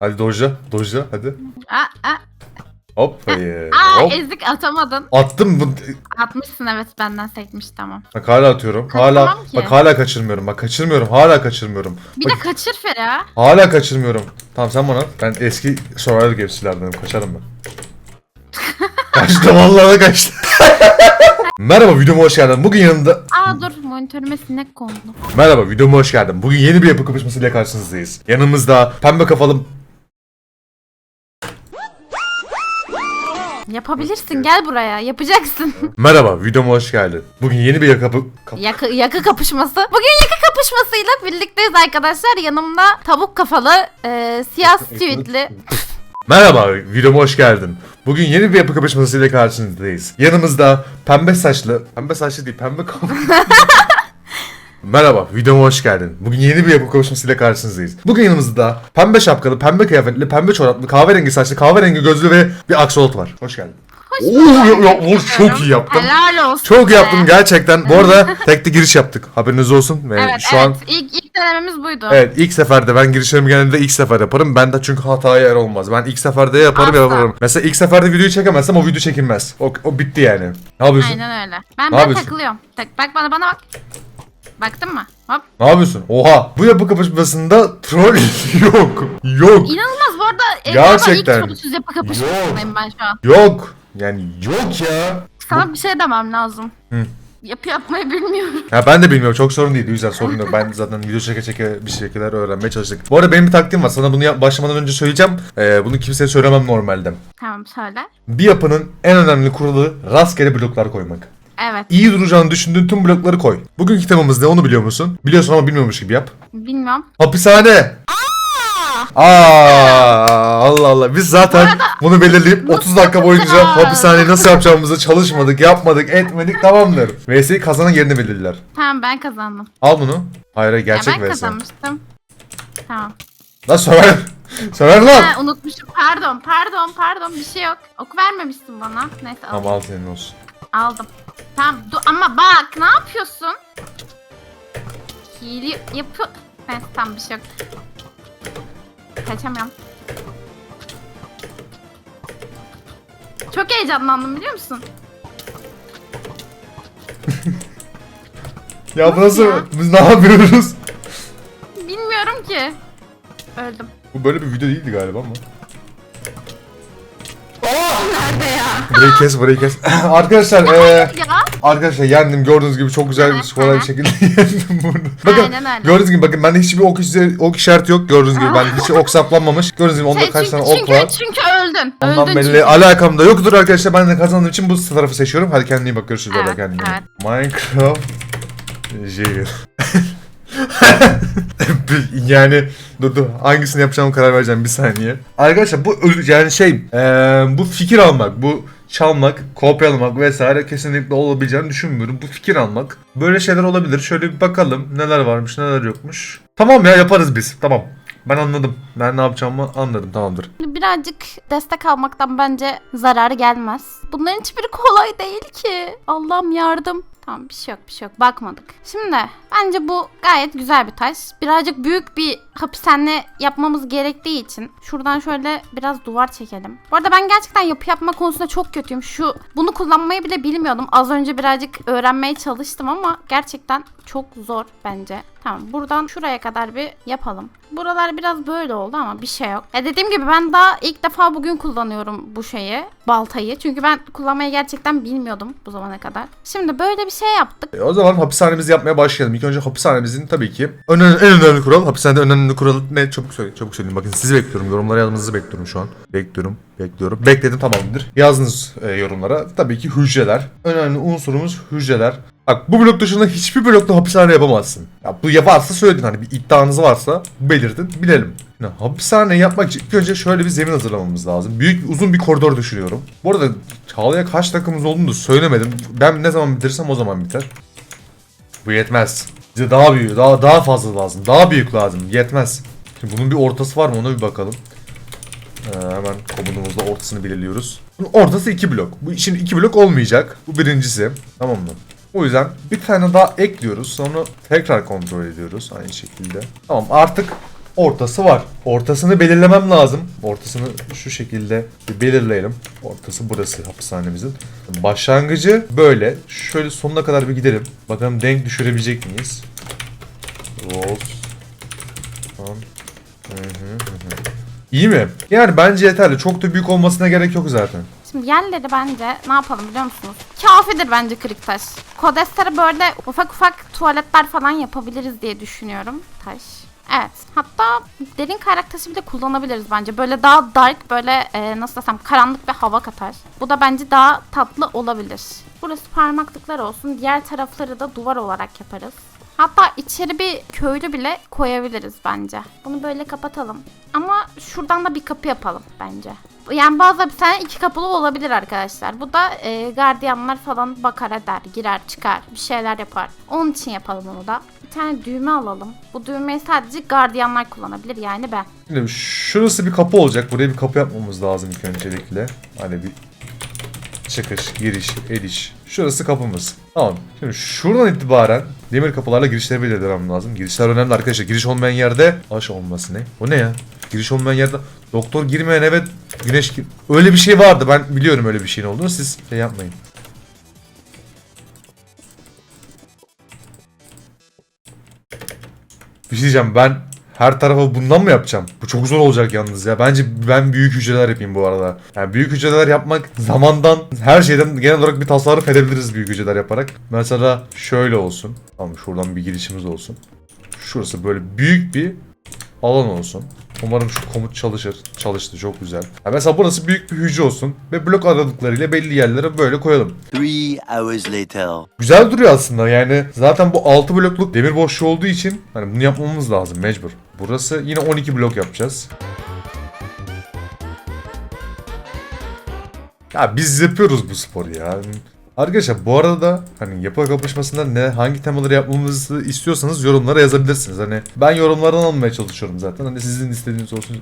Hadi dojla. Dojla hadi. Aa, aa, Hop. aa hop. ezik atamadın. Attım. Bu, Atmışsın evet benden sekmiş tamam. bak hala atıyorum. Hala ki. bak hala kaçırmıyorum. Bak kaçırmıyorum. Hala kaçırmıyorum. Bir Bak, de kaçır Fera. hala kaçırmıyorum. Tamam sen bana. at. Ben eski Survivor Games'lerdenim. Kaçarım ben. kaçtı vallahi kaçtı. Merhaba videoma hoş geldin. Bugün yanımda Aa dur monitörüme sinek kondu. Merhaba videoma hoş geldin. Bugün yeni bir yapı kapışmasıyla karşınızdayız. Yanımızda pembe kafalı Yapabilirsin gel buraya yapacaksın. Merhaba videoma hoş geldin. Bugün yeni bir yakı kap- yakı, yakı kapışması. Bugün yakı kapışmasıyla birlikteyiz arkadaşlar. Yanımda tavuk kafalı, e, siyah sivitli. Merhaba videoma hoş geldin. Bugün yeni bir yapı kapışmasıyla karşınızdayız. Yanımızda pembe saçlı, pembe saçlı değil pembe kafalı. Merhaba, videoma hoş geldin. Bugün yeni bir yapı kapışmasıyla karşınızdayız. Bugün yanımızda pembe şapkalı, pembe kıyafetli, pembe çoraplı, kahverengi saçlı, kahverengi gözlü ve bir aksolot var. Hoş geldin. Hoş Oo, ya, ya, çok iyi yaptın. Helal olsun. Çok iyi be. yaptın gerçekten. Bu arada tekli giriş yaptık. Haberiniz olsun. Ve Evet şu evet. an İlk, ilk denememiz buydu. Evet ilk seferde ben girişlerimi genelde ilk sefer yaparım. Ben de çünkü hataya yer olmaz. Ben ilk seferde yaparım Asla. yaparım. Mesela ilk seferde videoyu çekemezsem o video çekilmez. O, o bitti yani. Ne yapıyorsun? Aynen öyle. Ben, ben takılıyorum. Tak, bak bana bana bak. Baktın mı? Hop. Ne yapıyorsun? Oha! Bu yapı kapışmasında troll yok. Yok. İnanılmaz bu arada. Gerçekten. İlk sorunsuz yapı kapışmasındayım ben şu an. Yok. Yani yok ya. Sana bir şey demem lazım. Hı. Yapı yapmayı bilmiyorum. Ya ben de bilmiyorum çok sorun değil o yüzden sorun yok. Ben zaten video çeke çeke bir şekiller öğrenmeye çalıştık. Bu arada benim bir taktiğim var. Sana bunu yap- başlamadan önce söyleyeceğim. Ee, bunu kimseye söylemem normalde. Tamam söyle. Bir yapının en önemli kuralı rastgele bloklar koymak. Evet. İyi duracağını düşündüğün tüm blokları koy. Bugünkü temamız ne onu biliyor musun? Biliyorsun ama bilmiyormuş gibi yap. Bilmiyorum. Hapishane. Aa, Allah Allah. Biz zaten bunu belirleyip 30 dakika boyunca hapishaneyi nasıl yapacağımızı çalışmadık, yapmadık, etmedik tamamdır. VS'yi kazanan yerini belirler. Tamam ben kazandım. Al bunu. Hayır hayır, Ya gerçek ben VS. kazanmıştım. Tamam. Lan söver. Söver lan. Ha, unutmuşum. Pardon, pardon, pardon. Bir şey yok. Ok vermemişsin bana. Neyse al. Tamam al senin olsun. aldım. Tamam dur ama bak ne yapıyorsun? Hile yapı... Neyse tamam bir şey yok. Kaçamıyorum. Çok heyecanlandım biliyor musun? Ya bu nasıl? ya? Biz ne yapıyoruz? Bilmiyorum ki. Öldüm. Bu böyle bir video değildi galiba ama. Nerede ya? Burayı kes, burayı kes. Arkadaşlar, eee... Ya. Arkadaşlar yendim gördüğünüz gibi çok güzel bir kolay bir şekilde yendim bunu. Bakın Aynen öyle. gördüğünüz gibi bakın bende hiçbir ok, işi- ok işareti yok gördüğünüz gibi ben hiç ok saplanmamış. Gördüğünüz gibi onda Şey, kaç çünkü, tane ok çünkü, var. çünkü öldün. Ondan öldün belli çünkü. alakam da yoktur arkadaşlar ben de kazandığım için bu tarafı seçiyorum. Hadi kendine iyi bak görüşürüz Evet, kendine. iyi bak. evet. Minecraft jail. yani dur dur hangisini yapacağımı karar vereceğim bir saniye. Arkadaşlar bu yani şey eee, bu fikir almak bu çalmak, kopyalamak vesaire kesinlikle olabileceğini düşünmüyorum. Bu fikir almak. Böyle şeyler olabilir. Şöyle bir bakalım neler varmış neler yokmuş. Tamam ya yaparız biz. Tamam. Ben anladım. Ben ne yapacağımı anladım. Tamamdır. Birazcık destek almaktan bence zararı gelmez. Bunların hiçbiri kolay değil ki. Allah'ım yardım. Tamam bir şey yok bir şey yok bakmadık. Şimdi bence bu gayet güzel bir taş. Birazcık büyük bir hapishane yapmamız gerektiği için şuradan şöyle biraz duvar çekelim. Bu arada ben gerçekten yapı yapma konusunda çok kötüyüm. Şu bunu kullanmayı bile bilmiyordum. Az önce birazcık öğrenmeye çalıştım ama gerçekten çok zor bence. Tamam buradan şuraya kadar bir yapalım. Buralar biraz böyle oldu ama bir şey yok. E dediğim gibi ben daha ilk defa bugün kullanıyorum bu şeyi. Baltayı. Çünkü ben kullanmayı gerçekten bilmiyordum bu zamana kadar. Şimdi böyle bir şey yaptık. E, o zaman hapishanemizi yapmaya başlayalım. İlk önce hapishanemizin tabii ki en, en önemli kural, hapishanede en önemli kural ne? Çabuk söyle, çabuk söyleyin. Bakın sizi bekliyorum. Yorumlara yazmanızı bekliyorum şu an. Bekliyorum, bekliyorum. Bekledim tamamdır. Yazdınız e, yorumlara. Tabii ki hücreler. Önemli unsurumuz hücreler. Bak bu blok dışında hiçbir blokta hapishane yapamazsın. Ya bu yaparsa söyledin hani bir iddianız varsa belirtin bilelim. Yani hapishane yapmak için ilk önce şöyle bir zemin hazırlamamız lazım. Büyük uzun bir koridor düşünüyorum. Bu arada Çağla'ya kaç dakikamız olduğunu söylemedim. Ben ne zaman bitirirsem o zaman biter. Bu yetmez. Bize daha büyük, daha daha fazla lazım. Daha büyük lazım. Yetmez. Şimdi bunun bir ortası var mı ona bir bakalım. Ee, hemen komutumuzda ortasını belirliyoruz. Bunun ortası iki blok. Bu işin iki blok olmayacak. Bu birincisi. Tamam mı? O yüzden bir tane daha ekliyoruz. Sonra tekrar kontrol ediyoruz aynı şekilde. Tamam artık ortası var. Ortasını belirlemem lazım. Ortasını şu şekilde belirleyelim. Ortası burası hapishanemizin. Başlangıcı böyle. Şöyle sonuna kadar bir gidelim. Bakalım denk düşürebilecek miyiz? Rolls. Tamam. Hı hı hı. İyi mi? Yani bence yeterli. Çok da büyük olmasına gerek yok zaten. Şimdi yerleri bence ne yapalım biliyor musunuz? Kafidir bence kırık taş. Kodestere böyle ufak ufak tuvaletler falan yapabiliriz diye düşünüyorum. Taş. Evet. Hatta derin kaynak taşı bile kullanabiliriz bence. Böyle daha dark, böyle e, nasıl desem karanlık bir hava katar. Bu da bence daha tatlı olabilir. Burası parmaklıklar olsun. Diğer tarafları da duvar olarak yaparız. Hatta içeri bir köylü bile koyabiliriz bence. Bunu böyle kapatalım. Ama şuradan da bir kapı yapalım bence. Yani bazı hapishane iki kapılı olabilir arkadaşlar. Bu da e, gardiyanlar falan bakar eder, girer çıkar, bir şeyler yapar. Onun için yapalım onu da. Tane düğme alalım. Bu düğmeyi sadece gardiyanlar kullanabilir yani ben. Şimdi şurası bir kapı olacak. Buraya bir kapı yapmamız lazım ilk öncelikle. Hani bir çıkış, giriş, ediş. Şurası kapımız. Tamam. Şimdi şuradan itibaren demir kapılarla girişleri belirlemem lazım. Girişler önemli arkadaşlar. Giriş olmayan yerde aş olması ne? O ne ya? Giriş olmayan yerde doktor girmeyen eve güneş gir- Öyle bir şey vardı. Ben biliyorum öyle bir şeyin olduğunu. Siz şey yapmayın. Bir şey diyeceğim ben her tarafa bundan mı yapacağım? Bu çok zor olacak yalnız ya. Bence ben büyük hücreler yapayım bu arada. Yani büyük hücreler yapmak zamandan her şeyden genel olarak bir tasarruf edebiliriz büyük hücreler yaparak. Mesela şöyle olsun. Tamam şuradan bir girişimiz olsun. Şurası böyle büyük bir alan olsun. Umarım şu komut çalışır. Çalıştı çok güzel. Ya mesela burası büyük bir hücre olsun. Ve blok aralıklarıyla belli yerlere böyle koyalım. Three hours later. Güzel duruyor aslında yani zaten bu 6 blokluk demir boşluğu olduğu için hani bunu yapmamız lazım mecbur. Burası yine 12 blok yapacağız. Ya biz yapıyoruz bu sporu ya. Arkadaşlar bu arada hani yapı kapışmasında ne hangi temaları yapmamızı istiyorsanız yorumlara yazabilirsiniz. Hani ben yorumlardan almaya çalışıyorum zaten. Hani sizin istediğiniz olsun.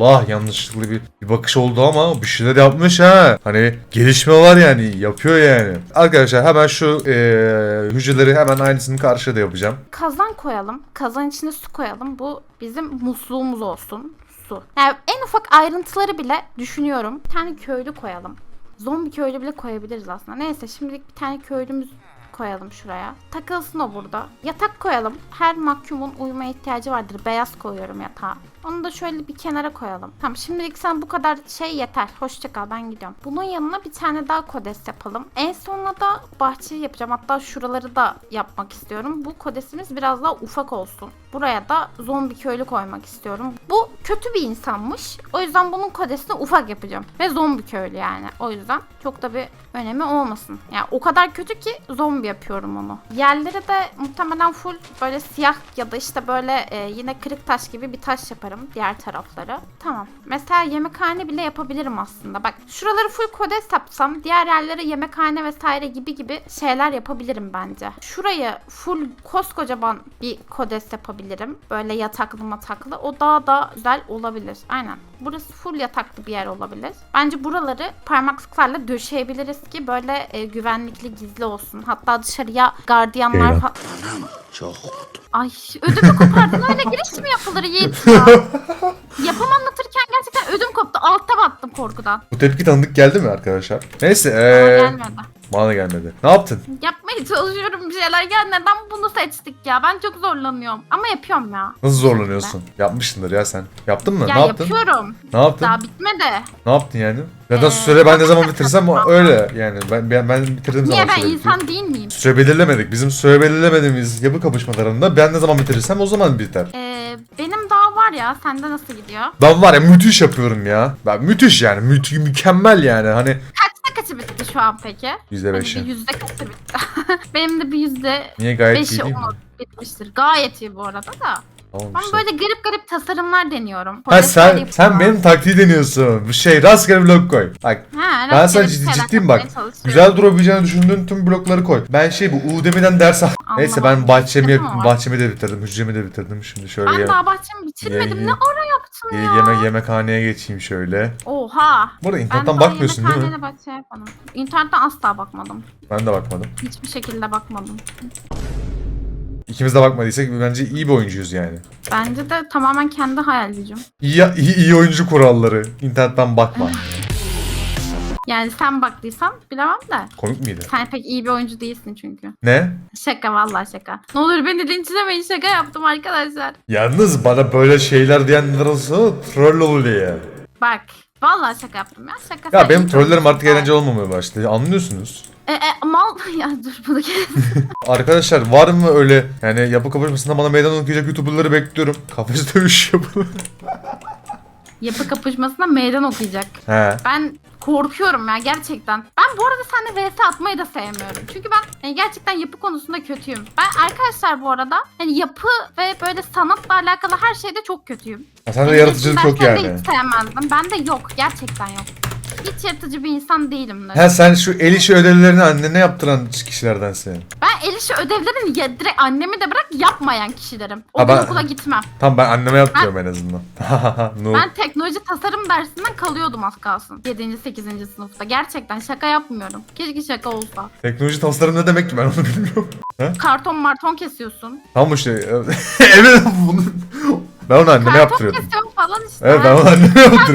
Allah yanlışlıkla bir, bir bakış oldu ama bir şeyler yapmış ha. Hani gelişme var yani yapıyor yani. Arkadaşlar hemen şu eee, hücreleri hemen aynısını karşıda yapacağım. Kazan koyalım. Kazan içine su koyalım. Bu bizim musluğumuz olsun. Su. Yani en ufak ayrıntıları bile düşünüyorum. Bir tane köylü koyalım. Zombi köylü bile koyabiliriz aslında. Neyse şimdilik bir tane köylümüz koyalım şuraya. Takılsın o burada. Yatak koyalım. Her mahkumun uyumaya ihtiyacı vardır. Beyaz koyuyorum yatağa. Onu da şöyle bir kenara koyalım. Tamam şimdilik sen bu kadar şey yeter. Hoşça kal ben gidiyorum. Bunun yanına bir tane daha kodes yapalım. En sonunda da bahçeyi yapacağım. Hatta şuraları da yapmak istiyorum. Bu kodesimiz biraz daha ufak olsun. Buraya da zombi köylü koymak istiyorum. Bu kötü bir insanmış. O yüzden bunun kodesini ufak yapacağım. Ve zombi köylü yani. O yüzden çok da bir önemi olmasın. Yani o kadar kötü ki zombi yapıyorum onu. Yerleri de muhtemelen full böyle siyah ya da işte böyle e, yine kırık taş gibi bir taş yaparım diğer tarafları. Tamam. Mesela yemekhane bile yapabilirim aslında. Bak şuraları full kodes yapsam diğer yerlere yemekhane vesaire gibi gibi şeyler yapabilirim bence. Şurayı full koskocaman bir kodes yapabilirim. Böyle yataklı mataklı. O daha da güzel olabilir. Aynen. Burası full yataklı bir yer olabilir. Bence buraları parmaklıklarla döşeyebiliriz ki böyle e, güvenlikli gizli olsun. Hatta dışarıya gardiyanlar Eyvah. Çok Ay ödümü kopardın öyle giriş mi yapılır Yiğit ya? Yapım anlatırken gerçekten ödüm koptu. Altta battım korkudan. Bu tepki tanıdık geldi mi arkadaşlar? Neyse Ama eee gelmedi. Bana da gelmedi. Ne yaptın? Yapmaya çalışıyorum bir şeyler. Ya neden bunu seçtik ya? Ben çok zorlanıyorum. Ama yapıyorum ya. Nasıl zorlanıyorsun? Yapmışsındır ya sen. Yaptın mı? Ya ne yaptın? yapıyorum. Ne yaptın? Daha bitmedi. Ne yaptın yani? Ya da Ee, süre ben ne zaman bitirsem o öyle yani. Ben ben, ben bitirdiğim zaman Niye ben süre bitiyor. insan değil miyim? Süre belirlemedik. Bizim süre belirlemediğimiz yapı kapışmalarında ben ne zaman bitirirsem o zaman biter. Ee, benim daha var ya. Sende nasıl gidiyor? Ben var ya müthiş yapıyorum ya. Ben müthiş yani. Müth mükemmel yani. Hani Kaçta kaçı bitti şu an peki? yüzde Hadi beşi. yüzde kaçı bitti? benim de bir yüzde Niye gayet iyi değil mi? bitmiştir. Gayet iyi bu arada da. Tamam Ben böyle garip garip tasarımlar deniyorum. Ha sen yapıyorum. sen benim taktiği deniyorsun. Bu şey rastgele blok koy. Bak Ha, ben sana bir ciddi, şeyler ciddiyim bak. Güzel durabileceğini düşündüğün tüm blokları koy. Ben şey bu Udemy'den ders al. Neyse ben bahçemi bahçemi de bitirdim, hücremi de bitirdim. Şimdi şöyle Ben daha bahçemi bitirmedim. ye- Ne ara yaptım ye- ya? yemek yemekhaneye geçeyim şöyle. Oha. Bu arada Ben internetten daha bakmıyorsun değil mi? yemekhanede bahçe yapmadım. İnternetten asla bakmadım. Ben de bakmadım. Hiçbir şekilde bakmadım. İkimiz de bakmadıysak bence iyi bir oyuncuyuz yani. Bence de tamamen kendi hayal gücüm. İyi, iyi, iyi oyuncu kuralları. İnternetten bakma. Yani sen baktıysan bilemem de. Komik miydi? Sen pek iyi bir oyuncu değilsin çünkü. Ne? Şaka vallahi şaka. Ne olur beni linçlemeyin şaka yaptım arkadaşlar. Yalnız bana böyle şeyler diyenler olsa troll oluyor. Bak vallahi şaka yaptım ya şaka. Ya benim trollerim artık eğlenceli olmamaya başladı. Anlıyorsunuz. E, e, mal ya dur bunu kes. Arkadaşlar var mı öyle yani yapı kapışmasında bana meydan okuyacak youtuberları bekliyorum. Kafes dövüş yapın. Yapı kapışmasına meydan okuyacak. He. Ben korkuyorum ya gerçekten. Ben bu arada seninle vs atmayı da sevmiyorum. Çünkü ben hani gerçekten yapı konusunda kötüyüm. Ben arkadaşlar bu arada hani yapı ve böyle sanatla alakalı her şeyde çok kötüyüm. Ha, Sende Yani yaratıcılık resim yok derslerini yani. Hiç sevmezdim. Ben de yok. Gerçekten yok. Hiç yaratıcı bir insan değilim. He sen şu el işi ödevlerini annene yaptıran kişilerdensin. Ben el işi ödevlerini ya, direkt annemi de bırak yapmayan kişilerim. O Ha, gün ben- okula gitmem. Tamam ben anneme yaptırıyorum en azından. no. Ben teknoloji tasarım dersinden kalıyordum az kalsın. 7. 8. sınıfta. Gerçekten şaka yapmıyorum. Keşke şaka olsa. Teknoloji tasarım ne demek ki ben onu bilmiyorum. Karton marton kesiyorsun. Tamam işte. evet bunu. Ben onu anneme Karton yaptırıyordum. kesiyorsun falan işte. Evet ben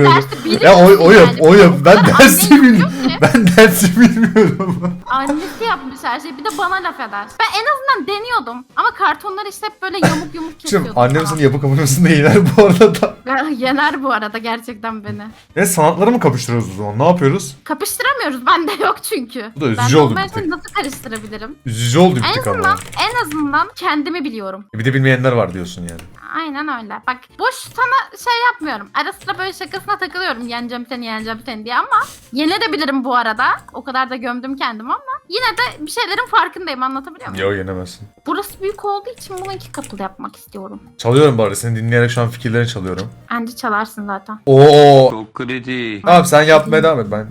dersi biliyorsun Ya o, o yap o yap. Ben dersi bilmiyorum. Ben dersi bilmiyorum. Annesi yapmış her şeyi. Bir de bana laf eder. Ben en azından deniyordum. Ama kartonlar işte hep böyle yamuk yumuk kesiyordum. Şimdi annem seni yapı kapışmasında yener bu arada. Yener bu arada gerçekten beni. Ne sanatları mı kapıştırıyoruz o zaman? Ne yapıyoruz? Kapıştıramıyoruz. Bende yok çünkü. Bu da üzücü oldu bir tek. nasıl karıştırabilirim? Üzücü oldu bir tık ama. en azından kendimi biliyorum. Bir de bilmeyenler var diyorsun yani. Aynen öyle. Bak boş sana şey yapmıyorum. Ara sıra böyle şakasına takılıyorum. Yeneceğim seni yeneceğim seni diye ama yenebilirim bu arada. O kadar da gömdüm kendimi ama yine de bir şeylerin farkındayım anlatabiliyor muyum? Yo yenemezsin. Burası büyük olduğu için bunu iki kapılı yapmak istiyorum. Çalıyorum bari seni dinleyerek şu an fikirlerini çalıyorum. Bence çalarsın zaten. Oo. Çok kredi. Abi sen yapmaya devam et ben.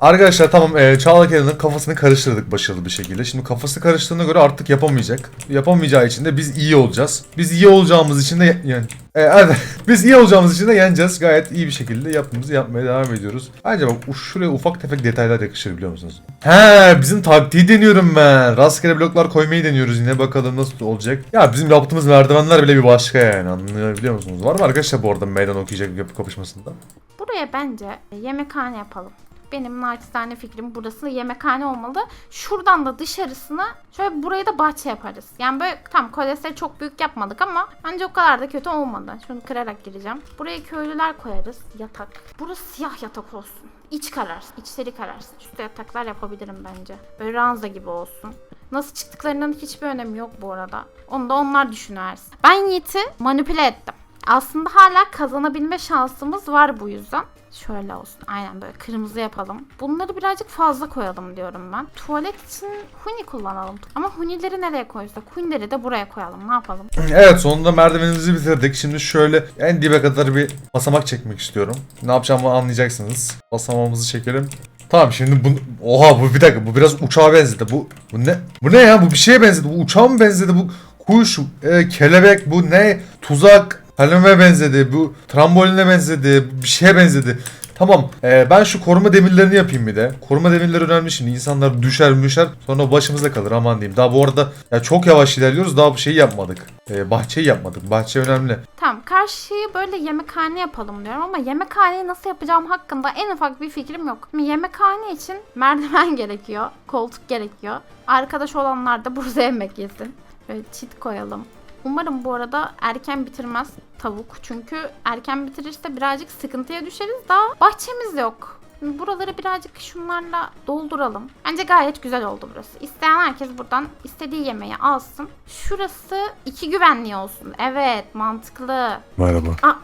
Arkadaşlar tamam e, Çağla Kenan'ın kafasını karıştırdık başarılı bir şekilde. Şimdi kafası karıştığına göre artık yapamayacak. Yapamayacağı için de biz iyi olacağız. Biz iyi olacağımız için de yani e, hadi. biz iyi olacağımız için de yeneceğiz. Gayet iyi bir şekilde yaptığımızı yapmaya devam ediyoruz. Ayrıca bak şuraya ufak tefek detaylar yakışır biliyor musunuz? He bizim taktiği deniyorum ben. Rastgele bloklar koymayı deniyoruz yine bakalım nasıl olacak. Ya bizim yaptığımız merdivenler bile bir başka yani anlayabiliyor musunuz? Var mı arkadaşlar bu arada meydan okuyacak yapı kapışmasında? Buraya bence yemekhane yapalım. Benim naçizane fikrim burası yemekhane olmalı. Şuradan da dışarısına şöyle burayı da bahçe yaparız. Yani böyle tam kolesleri çok büyük yapmadık ama bence o kadar da kötü olmadı. Şunu kırarak gireceğim. Buraya köylüler koyarız. Yatak. Burası siyah yatak olsun. İç kararsın. içleri kararsın. Şurada yataklar yapabilirim bence. Böyle ranza gibi olsun. Nasıl çıktıklarının hiçbir önemi yok bu arada. Onu da onlar düşünersin. Ben Yiğit'i manipüle ettim. Aslında hala kazanabilme şansımız var bu yüzden. Şöyle olsun. Aynen böyle kırmızı yapalım. Bunları birazcık fazla koyalım diyorum ben. Tuvalet için huni kullanalım. Ama hunileri nereye koysak? Hunileri de buraya koyalım. Ne yapalım? Evet sonunda merdivenimizi bitirdik. Şimdi şöyle en dibe kadar bir basamak çekmek istiyorum. Ne yapacağımı anlayacaksınız. Basamağımızı çekelim. Tamam şimdi bu oha bu bir dakika bu biraz uçağa benzedi. Bu bu ne? Bu ne ya? Bu bir şeye benzedi. Bu uçağa mı benzedi? Bu kuş, e, kelebek, bu ne? Tuzak, kaleme benzedi. Bu tramboline benzedi. Bir şeye benzedi. Tamam. e, ben şu koruma demirlerini yapayım bir de. Koruma demirleri önemli şimdi. İnsanlar düşer müşer sonra başımıza kalır aman diyeyim. Daha bu arada ya çok yavaş ilerliyoruz. Daha bu şeyi yapmadık. E, bahçeyi yapmadık. Bahçe önemli. Tamam karşıyı böyle yemekhane yapalım diyorum ama yemekhaneyi nasıl yapacağım hakkında en ufak bir fikrim yok. Şimdi yemekhane için merdiven gerekiyor, koltuk gerekiyor. Arkadaş olanlar da burada yemek yesin. Böyle çit koyalım. Umarım bu arada erken bitirmez tavuk. Çünkü erken bitirirse birazcık sıkıntıya düşeriz. Daha bahçemiz yok. Buraları birazcık şunlarla dolduralım. Bence gayet güzel oldu burası. İsteyen herkes buradan istediği yemeği alsın. Şurası iki güvenliği olsun. Evet mantıklı. Merhaba. Aa,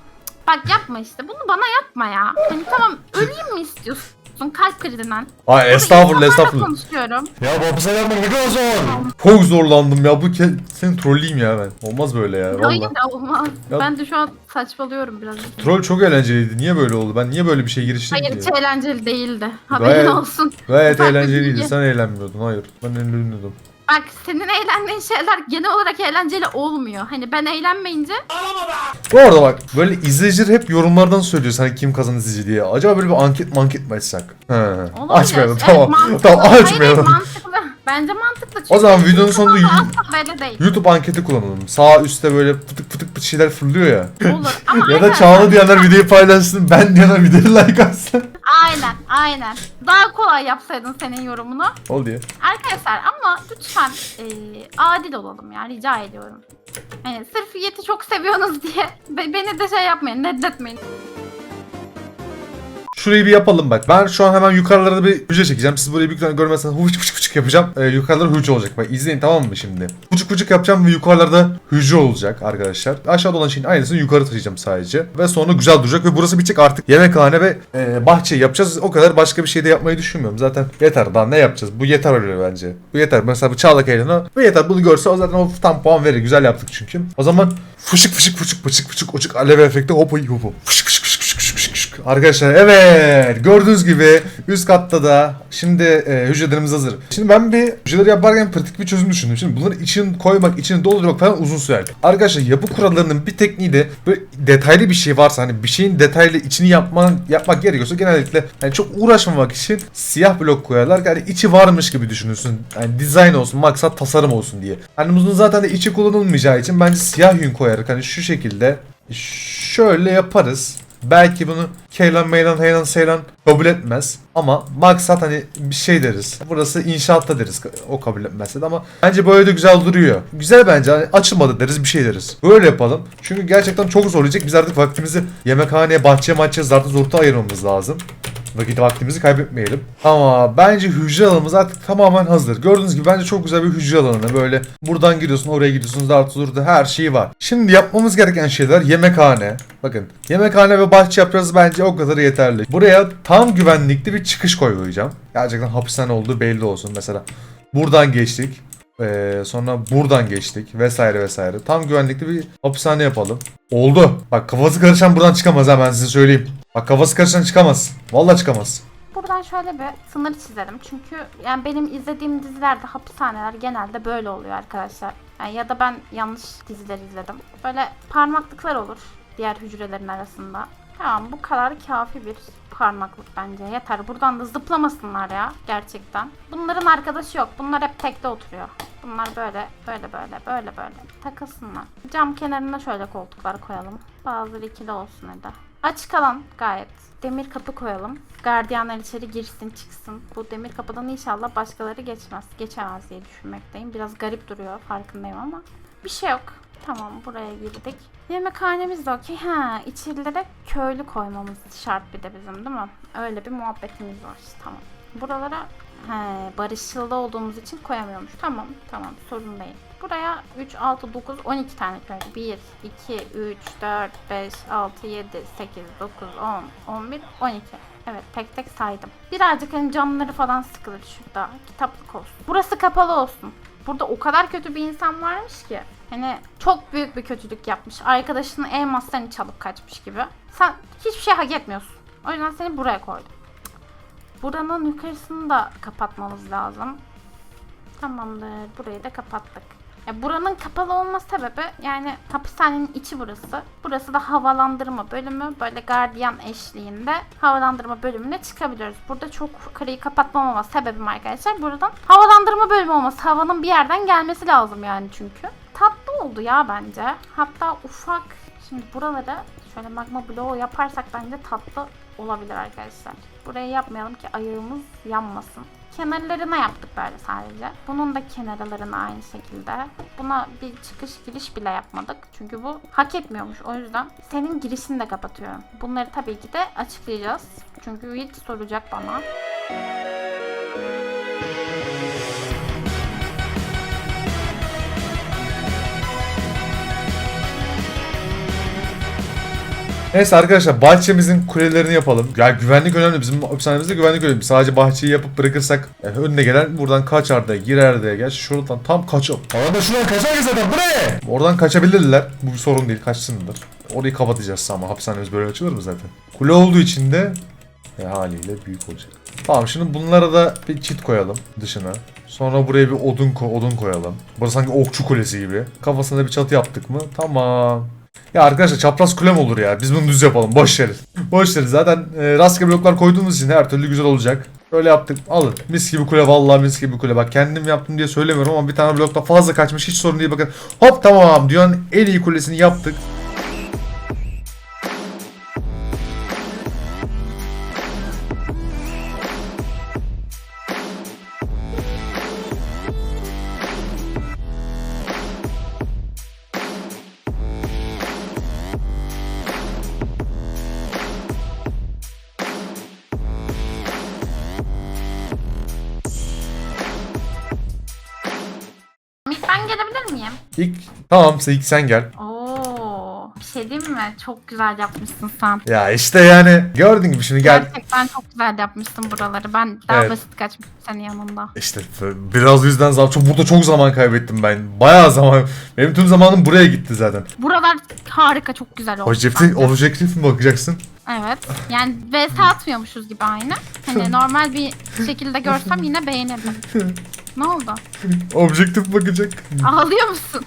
bak yapma işte. Bunu bana yapma ya. Hani tamam öleyim mi istiyorsun? Kalp krizinden. Ay estağfurullah estağfurullah. konuşuyorum. Ya babası yapma ne kadar zor. Çok zorlandım ya bu ke- seni trolleyim ya ben. Olmaz böyle ya Hayır valla. olmaz. Ya- Ben de şu an saçmalıyorum biraz. Troll çok eğlenceliydi. Niye böyle oldu? Ben niye böyle bir şey giriştim Hayır ki? hiç eğlenceli değildi. Haberin Gayet- olsun. Gayet eğlenceliydi. bilgi. Sen eğlenmiyordun. Hayır. Ben eğleniyordum. Bak senin eğlendiğin şeyler genel olarak eğlenceli olmuyor. Hani ben eğlenmeyince Bu arada bak böyle izleyiciler hep yorumlardan söylüyor hani kim kazan izleyici diye. Acaba böyle bir anket manket mi açsak? He. olabilir. Açmayalım Evet, tamam. mantıklı. tamam Hayır, açmayalım. mantıklı. Bence mantıklı çünkü. O zaman videonun sonunda asla böyle değil. YouTube anketi kullanalım. Sağ üstte böyle fıtık fıtık bir şeyler fırlıyor ya. Olur ama ya da aynen. Çağla diyenler videoyu paylaşsın. Ben diyenler videoyu like atsın. Aynen aynen. Daha kolay yapsaydın senin yorumunu. Ol diye. Arkadaşlar ama lütfen e, adil olalım ya rica ediyorum. Yani sırf Yiğit'i çok seviyorsunuz diye be- beni de şey yapmayın reddetmeyin. Şurayı bir yapalım bak. Ben şu an hemen yukarılara bir hücre çekeceğim. Siz burayı büyük ihtimalle görmezseniz huçuk huçuk huçuk yapacağım. Ee, yukarılara hücre olacak. Bak izleyin tamam mı şimdi? Huçuk huçuk yapacağım ve yukarılarda hücre olacak arkadaşlar. Aşağıda olan şeyin aynısını yukarı taşıyacağım sadece. Ve sonra güzel duracak ve burası bitecek artık. Yemekhane ve e, bahçe yapacağız. O kadar başka bir şey de yapmayı düşünmüyorum. Zaten yeter daha ne yapacağız? Bu yeter öyle bence. Bu yeter. Mesela bu Çağla Kaylan'a bu yeter. Bunu görse o zaten o tam puan verir. Güzel yaptık çünkü. O zaman fışık fışık fışık fışık fışık uçuk alev efekti hop hop hop. Fışık fışık fışık fışık fışık fışık. Arkadaşlar evet gördüğünüz gibi üst katta da şimdi e, hücrelerimiz hazır. Şimdi ben bir hücreleri yaparken pratik bir çözüm düşündüm. Şimdi bunları içini koymak, içini doldurmak falan uzun sürer. Arkadaşlar yapı kurallarının bir tekniği de böyle detaylı bir şey varsa hani bir şeyin detaylı içini yapman, yapmak gerekiyorsa genellikle yani çok uğraşmamak için siyah blok koyarlar. Yani içi varmış gibi düşünürsün. Yani dizayn olsun, maksat tasarım olsun diye. Hani bunun zaten de içi kullanılmayacağı için bence siyah yün koyarak hani şu şekilde şöyle yaparız. Belki bunu Keylan Meylan Heylan Seylan kabul etmez. Ama maksat hani bir şey deriz. Burası inşaatta deriz. O kabul etmezse de ama bence böyle de güzel duruyor. Güzel bence. Hani açılmadı deriz bir şey deriz. Böyle yapalım. Çünkü gerçekten çok zorlayacak. Biz artık vaktimizi yemekhaneye, bahçeye, maçya, zartı zorta ayırmamız lazım. Vakit vaktimizi kaybetmeyelim. Ama bence hücre alanımız artık tamamen hazır. Gördüğünüz gibi bence çok güzel bir hücre alanı. Böyle buradan giriyorsun oraya gidiyorsun zartı zurtu her şeyi var. Şimdi yapmamız gereken şeyler yemekhane. Bakın yemekhane ve bahçe yapacağız bence o kadar yeterli. Buraya tam güvenlikli bir çıkış koyacağım. Gerçekten hapishane olduğu belli olsun. Mesela buradan geçtik. Ee, sonra buradan geçtik vesaire vesaire. Tam güvenlikli bir hapishane yapalım. Oldu. Bak kafası karışan buradan çıkamaz ha ben size söyleyeyim. Bak kafası karışan çıkamaz. Vallahi çıkamaz. Buradan şöyle bir sınır çizelim. Çünkü yani benim izlediğim dizilerde hapishaneler genelde böyle oluyor arkadaşlar. Yani ya da ben yanlış diziler izledim. Böyle parmaklıklar olur diğer hücrelerin arasında. Tamam bu kadar kafi bir parmaklık bence. Yeter. Buradan da zıplamasınlar ya gerçekten. Bunların arkadaşı yok. Bunlar hep tekte oturuyor. Bunlar böyle böyle böyle böyle böyle takılsınlar. Cam kenarına şöyle koltuklar koyalım. Bazıları ikili olsun hadi. Açık alan gayet. Demir kapı koyalım. Gardiyanlar içeri girsin çıksın. Bu demir kapıdan inşallah başkaları geçmez. Geçemez diye düşünmekteyim. Biraz garip duruyor farkındayım ama. Bir şey yok. Tamam buraya girdik. Yemekhanemiz de okey. Ha içerilere köylü koymamız şart bir de bizim değil mi? Öyle bir muhabbetimiz var. Tamam. Buralara he, barışçılda olduğumuz için koyamıyormuş. Tamam tamam sorun değil. Buraya 3, 6, 9, 12 tane köylü. 1, 2, 3, 4, 5, 6, 7, 8, 9, 10, 11, 12. Evet tek tek saydım. Birazcık hani camları falan sıkılır şurada. Kitaplık olsun. Burası kapalı olsun. Burada o kadar kötü bir insan varmış ki. Hani çok büyük bir kötülük yapmış. Arkadaşının elmaslarını çalıp kaçmış gibi. Sen hiçbir şey hak etmiyorsun. O yüzden seni buraya koydum. Buranın yukarısını da kapatmamız lazım. Tamamdır. Burayı da kapattık. Ya buranın kapalı olma sebebi yani hapishanenin içi burası. Burası da havalandırma bölümü. Böyle gardiyan eşliğinde havalandırma bölümüne çıkabiliyoruz. Burada çok yukarıyı kapatmamama sebebim arkadaşlar buradan havalandırma bölümü olması. Havanın bir yerden gelmesi lazım yani çünkü. Tatlı oldu ya bence. Hatta ufak şimdi buralara şöyle magma bloğu yaparsak bence tatlı olabilir arkadaşlar. Burayı yapmayalım ki ayağımız yanmasın. Kenarlarına yaptık böyle sadece. Bunun da kenarlarına aynı şekilde. Buna bir çıkış giriş bile yapmadık. Çünkü bu hak etmiyormuş. O yüzden senin girişini de kapatıyorum. Bunları tabii ki de açıklayacağız. Çünkü hiç soracak bana. Neyse arkadaşlar bahçemizin kulelerini yapalım. Ya güvenlik önemli. Bizim hapishanemizde güvenlik önemli. Sadece bahçeyi yapıp bırakırsak yani önüne gelen buradan kaçar da girer de. Gerçi şuradan tam kaçıp. Ama şuradan kaçar ki zaten bu ne? Oradan kaçabilirler. Bu bir sorun değil. Kaçsınlar. Orayı kapatacağız ama hapishanemiz böyle açılır mı zaten? Kule olduğu için de e, haliyle büyük olacak. Tamam şimdi bunlara da bir çit koyalım dışına. Sonra buraya bir odun ko- odun koyalım. Burası sanki okçu kulesi gibi. Kafasına bir çatı yaptık mı? Tamam. Ya arkadaşlar çapraz kulem olur ya. Biz bunu düz yapalım. Boş verin. Boş verin. Zaten e, rastgele bloklar koyduğumuz için her türlü güzel olacak. Şöyle yaptık. Alın. Mis gibi kule vallahi mis gibi kule. Bak kendim yaptım diye söylemiyorum ama bir tane blokta fazla kaçmış. Hiç sorun değil bakın. Hop tamam. Dünyanın en iyi kulesini yaptık. Tamam sen ilk sen gel. Oo, bir şey diyeyim mi? Çok güzel yapmışsın sen. Ya işte yani gördün gibi şimdi gel. Gerçekten çok güzel yapmışsın buraları. Ben daha Evet. basit kaçmışım senin yanında. İşte biraz yüzden zaman çok burada çok zaman kaybettim ben. Bayağı zaman. Benim tüm zamanım buraya gitti zaten. Buralar harika, çok güzel oldu. Objektif, bence. objektif mi bakacaksın? Evet. Yani vs atmıyormuşuz gibi aynı. Hani normal bir şekilde görsem yine beğenirdim. ne oldu? Objektif bakacak. Ağlıyor musun?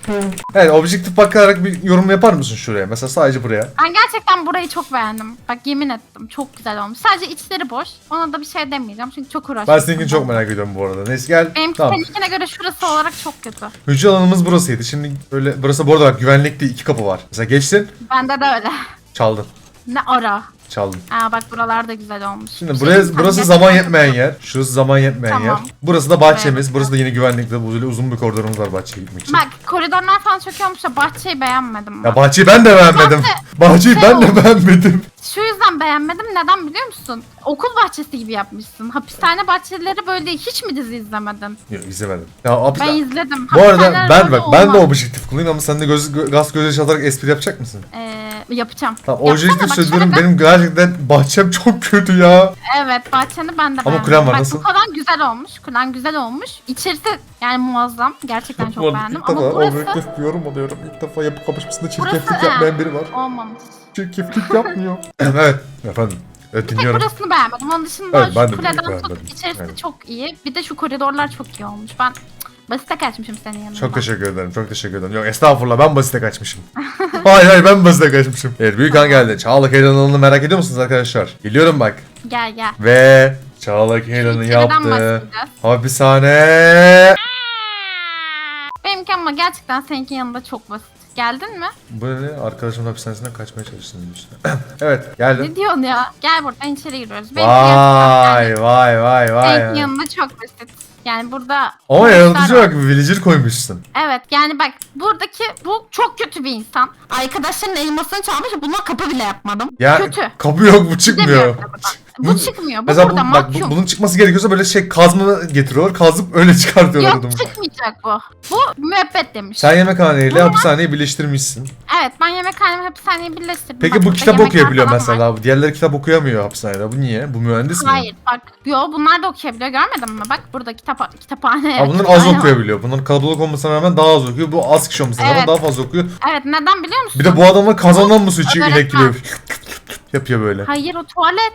Evet objektif bakarak bir yorum yapar mısın şuraya? Mesela sadece buraya. Ben gerçekten burayı çok beğendim. Bak yemin ettim. Çok güzel olmuş. Sadece içleri boş. Ona da bir şey demeyeceğim çünkü çok uğraştım. Ben seninkini çok merak ediyorum bu arada. Neyse gel. Benimki Tamam. seninkine göre şurası olarak çok kötü. Hücre alanımız burasıydı. Şimdi böyle burası bu arada bak güvenlikli iki kapı var. Mesela geçtin Bende de öyle. çaldın. Ne ara. Çaldın. Aa bak buralar da güzel olmuş. Şimdi buraya, şey burası sen zaman yetmeyen yer. Şurası zaman yetmeyen Tamam. yer. Burası da bahçemiz. Burası da yine güvenlikli. Böyle uzun bir koridorumuz var bahçeye gitmek için. Bak koridorlar falan çok iyi olmuş da bahçeyi beğenmedim ben. Ya bahçeyi ben de beğenmedim. Bahçeyi şey ben de beğenmedim. Şu yüzden beğenmedim. Neden biliyor musun? Okul bahçesi gibi yapmışsın. Hapishane bahçeleri böyle hiç mi dizi izlemedin? Yok izlemedim. Ya abi, Ben izledim. bu arada Hapishaneler ben böyle bak ben de olmaz. objektif kullanayım ama sen de göz, gö- gaz gözyaşı atarak espri yapacak mısın? Ee, yapacağım. Tamam objektif söylüyorum benim gerçekten bahçem çok kötü ya. Evet bahçeni ben de Ama kulen var, Bak, nasıl? Bu falan güzel olmuş. Kulen güzel olmuş. İçerisi yani muazzam. Gerçekten çok beğendim. Ama burası bir yorum alıyorum. İlk defa yapı kapışmasında Burası, he. biri var. olmamış. Çirkeflik yapmıyor. evet efendim. Evet Tek dinliyorum. burasını beğenmedim. Onun dışında Evet, şu kuleden beğenmedim. tut içerisi Evet. çok iyi. Bir de şu koridorlar çok iyi olmuş. Ben basite kaçmışım senin yanında. Çok teşekkür ederim. Çok teşekkür ederim. Yok estağfurullah ben basite kaçmışım. hayır hayır ben basite kaçmışım. Evet Büyükhan geldi. Çağla Kaylan'ını merak ediyor musunuz arkadaşlar? Geliyorum bak. Gel gel. Ve Çağla İçeriden yaptığı hapishane. Benimki ama gerçekten seninki yanında çok basit. Geldin mi? Ne? Arkadaşımın hapishanesinden kaçmaya çalıştım diyorsun. evet geldim. Ne diyorsun ya? Gel buradan içeri giriyoruz. Benimki Vay yani vay vay vay. Seninki vay. yanında çok basit. Yani burada... Ama yaratıcı bak bir villager koymuşsun. Evet yani bak buradaki bu çok kötü bir insan. Arkadaşların elmasını çalmış buna kapı bile yapmadım. Ya kötü. kapı yok bu çıkmıyor. Bu çıkmıyor. Bu Mesela bu, burada bak bu- mahkum. bunun çıkması gerekiyorsa böyle şey kazma getiriyorlar. Kazıp öyle çıkartıyorlar Yok adamı. çıkmayacak bu. Bu müebbet demiş. Sen yemekhaneyle hapishaneyi birleştirmişsin. Evet ben yemekhanemi hapishaneyi birleştirdim. Peki Bak, bu burada kitap okuyabiliyor falan var. mesela. Diğerleri kitap okuyamıyor hapishanede. Bu niye? Bu mühendis mi? Hayır bak yo bunlar da okuyabiliyor görmedin mi? Bak burada kitap kitaphaneye. Ha, bunlar az okuyabiliyor. Bunlar kalabalık olmasına rağmen daha az okuyor. Bu az kişi olmasına rağmen Evet. daha fazla okuyor. Evet neden biliyor musun? Bir de bu adamlar kazandan mı su içiyor inek öğretmen. gibi yapıyor böyle. Hayır o tuvalet.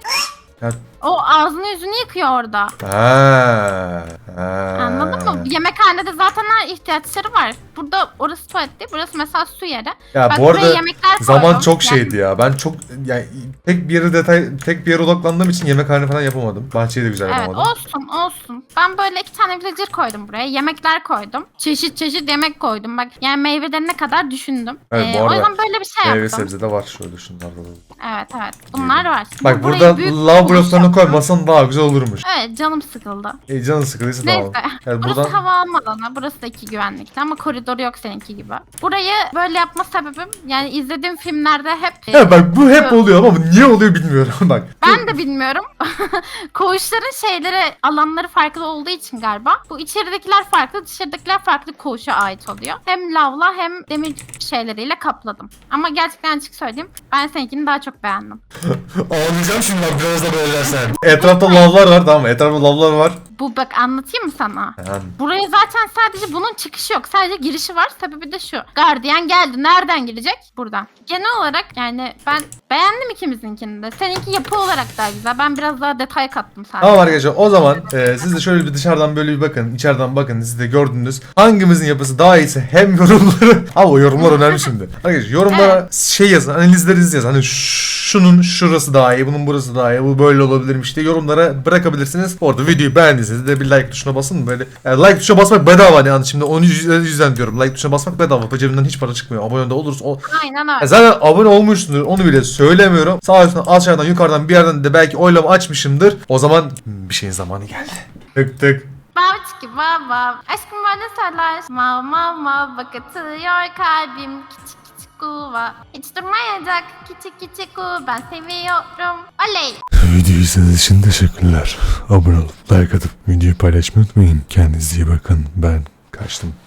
Ya- O ağzını yüzünü yıkıyor orada. Ha. ha. Anladın mı? Yemekhanede zaten her ihtiyaçları var. Burada orası tuvalet değil, burası mesela su yeri. Ya Bak bu buraya arada yemekler zaman koydum. çok Yani- şeydi ya. Ben çok yani tek bir yere detay tek bir yere odaklandığım için yemekhane falan yapamadım. Bahçeyi de güzel Evet yapamadım. olsun olsun. Ben böyle iki tane villager koydum buraya. Yemekler koydum. Çeşit çeşit yemek koydum. Bak yani meyvelerine kadar düşündüm. Evet, bu Ee, o arada yüzden böyle bir şey Meyve yaptım. sebze de var şöyle şunlarda da. Evet evet. Bunlar var. Bak Burayı burada büyük lav bir bloklarını koy masanın daha güzel olurmuş. Evet canım sıkıldı. E canın sıkıldıysa Neyse. tamam. Yani Burası buradan hava alma alanı. Burası da iki güvenlikli ama koridoru yok seninki gibi. Burayı böyle yapma sebebim yani izlediğim filmlerde hep Evet bak bu hep oluyor ama bu niye oluyor bilmiyorum bak. Ben de bilmiyorum. Koğuşların şeyleri, alanları farklı olduğu için galiba. Bu içeridekiler farklı, dışarıdakiler farklı koğuşa ait oluyor. Hem lavla hem demir şeyleriyle kapladım. Ama gerçekten açık söyleyeyim, ben seninkini daha çok beğendim. Ağlayacağım şimdi bak biraz da böyle sen. Etrafta lavlar var tamam mı? Etrafta lavlar var. Bu bak anlatayım mı sana? Yani Buraya zaten sadece bunun çıkışı yok. Sadece girişi var. Sebebi de şu. Gardiyan geldi. Nereden girecek? Buradan. Genel olarak yani ben beğendim ikimizinkini de. Seninki yapı olarak daha güzel. Ben biraz daha detay kattım sadece. Tamam arkadaşlar o zaman e, siz de şöyle bir dışarıdan böyle bir bakın. içeriden bakın siz de gördünüz. Hangimizin yapısı daha iyiyse hem yorumları. Ama o yorumlar önemli şimdi. Arkadaşlar yorumlara şey yazın analizlerinizi yazın. Hani şunun şurası daha iyi bunun burası daha iyi bu böyle olabilirmiş diye yorumlara bırakabilirsiniz. Orada videoyu beğendiyseniz de bir like tuşuna basın böyle. Yani like tuşuna basmak bedava yani şimdi onu yüz- yüzden diyorum. Like tuşuna basmak bedava. Cebimden hiç para çıkmıyor. Abone de olursa o, Aynen öyle. zaten abone olmuşsundur onu bile söylemiyorum. Sağ üstten aşağıdan yukarıdan bir yerden de belki oylama açmışımdır. O zaman bir şeyin zamanı geldi. Tık tık. Babçiki baba. Aşkım bana söyler. Mav mav mav bak atıyor kalbim. Küçük kuva. Hiç. Küçük küçük kuva. Ben seviyorum. Oley. Videoyu izlediğiniz için teşekkürler. Abone olup like atıp videoyu paylaşmayı unutmayın. Kendinize iyi bakın. Ben kaçtım.